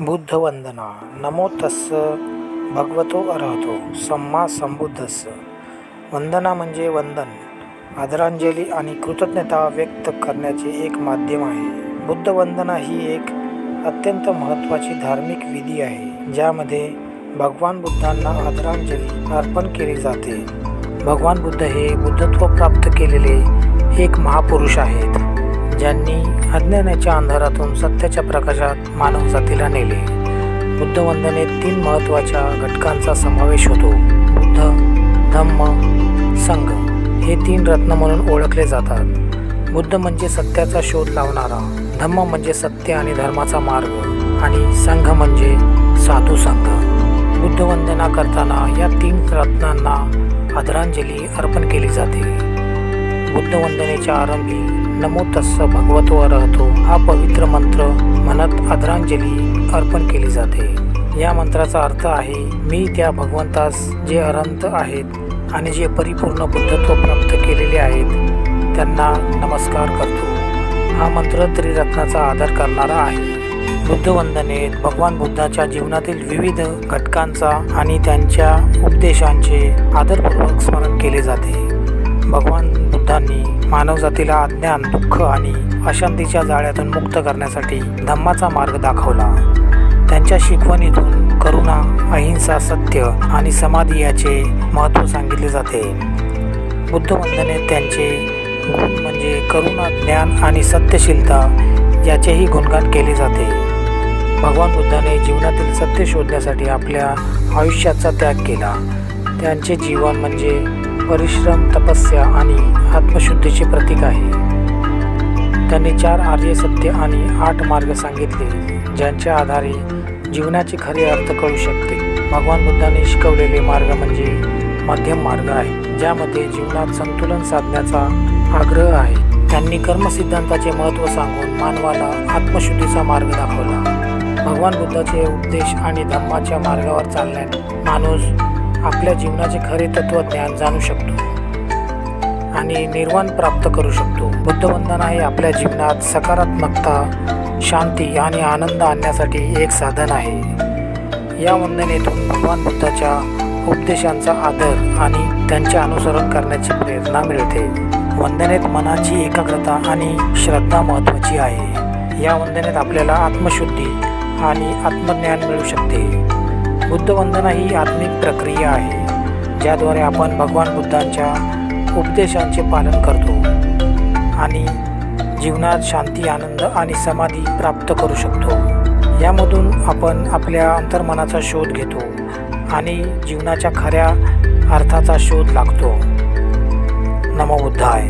बुद्ध वंदना नमो तस्स। भगवतो अर्हतो सम्मा संबुद्धस्स वंदना म्हणजे वंदन। आदरांजली आणि कृतज्ञता व्यक्त करण्याचे एक माध्यम आहे. बुद्ध वंदना ही एक अत्यंत महत्त्वाची धार्मिक विधी आहे ज्यामध्ये भगवान बुद्धांना आदरांजली अर्पण केली जाते. भगवान बुद्ध हे बुद्धत्व प्राप्त केलेले एक महापुरुष आहेत. ज्यांनी अज्ञानाच्या अंधारातून सत्याच्या प्रकाशात मानव जातीला नेले. बुद्धवंदनेत तीन महत्त्वाच्या घटकांचा समावेश होतो. बुद्ध धम्म संघ हे तीन रत्न म्हणून ओळखले जातात. बुद्ध म्हणजे सत्याचा शोध लावणारा धम्म म्हणजे सत्य आणि धर्माचा मार्ग आणि संघ म्हणजे साधू संघ. बुद्धवंदना करताना या तीन रत्नांना आदरांजली अर्पण केली जाते. बुद्धवंदनेच्या आरंभी नमो तस्स भगवतो अरहतो. हा पवित्र मंत्र मनात आदरांजली अर्पण केली जाते. या मंत्राचा अर्थ आहे मी त्या भगवंतास जे अनंत आहेत आणि जे परिपूर्ण बुद्धत्व प्राप्त केलेले आहेत त्यांना नमस्कार करतो. हा मंत्र त्रिरत्नाचा आदर करणारा आहे. बुद्ध वंदनेत भगवान बुद्धाच्या जीवनातील विविध घटकांचा आणि त्यांच्या उपदेशांचे आदरपूर्वक स्मरण केले जाते. भगवान बुद्धांनी मानवजातीला अज्ञान दुःख आणि अशांतीच्या जाळ्यातून मुक्त करण्यासाठी धम्माचा मार्ग दाखवला. त्यांच्या शिकवणीतून करुणा अहिंसा सत्य आणि समाधी याचे महत्त्व सांगितले जाते. बुद्धवंदने त्यांचे गुण म्हणजे करुणा ज्ञान आणि सत्यशीलता याचेही गुणगान केले जाते. भगवान बुद्धाने जीवनातील सत्य शोधण्यासाठी आपल्या आयुष्याचा त्याग केला. त्यांचे जीवन म्हणजे परिश्रम तपस्या आणि आत्मशुद्धीचे प्रतीक आहे. त्यांनी चार आर्य सत्य आणि आठ मार्ग सांगितले ज्यांच्या आधारे जीवनाचे खरे अर्थ कळू शकते. भगवान बुद्धाने शिकवलेले मार्ग म्हणजे मध्यम मार्ग आहे ज्यामध्ये जीवनात संतुलन साधण्याचा आग्रह आहे. त्यांनी कर्मसिद्धांताचे महत्त्व सांगून मानवाला आत्मशुद्धीचा मार्ग दाखवला. भगवान बुद्धाचे उपदेश आणि धम्माच्या मार्गावर चालण्यात माणूस आपल्या जीवनाचे खरे तत्वज्ञान जाणू शकतो. आणि निर्वाण प्राप्त करू शकतो. बुद्धवंदना हे आपल्या जीवनात सकारात्मकता शांती आणि आनंद आणण्यासाठी एक साधन आहे. या वंदनेतून भगवान बुद्धाच्या उपदेशांचा आदर आणि त्यांचे अनुसरण करण्याची प्रेरणा मिळते. वंदनेत मनाची एकाग्रता आणि श्रद्धा महत्त्वाची आहे. या वंदनेत आपल्याला आत्मशुद्धी आणि आत्मज्ञान मिळू शकते. बुद्ध वंदना ही आत्मिक प्रक्रिया आहे ज्याद्वारे आपण भगवान बुद्धांच्या उपदेशांचे पालन करतो आणि जीवनात शांती आनंद आणि समाधी प्राप्त करू शकतो. यामधून आपण आपल्या अंतर्मनाचा शोध घेतो आणि जीवनाच्या खऱ्या अर्थाचा शोध लागतो. नमो बुद्धाय.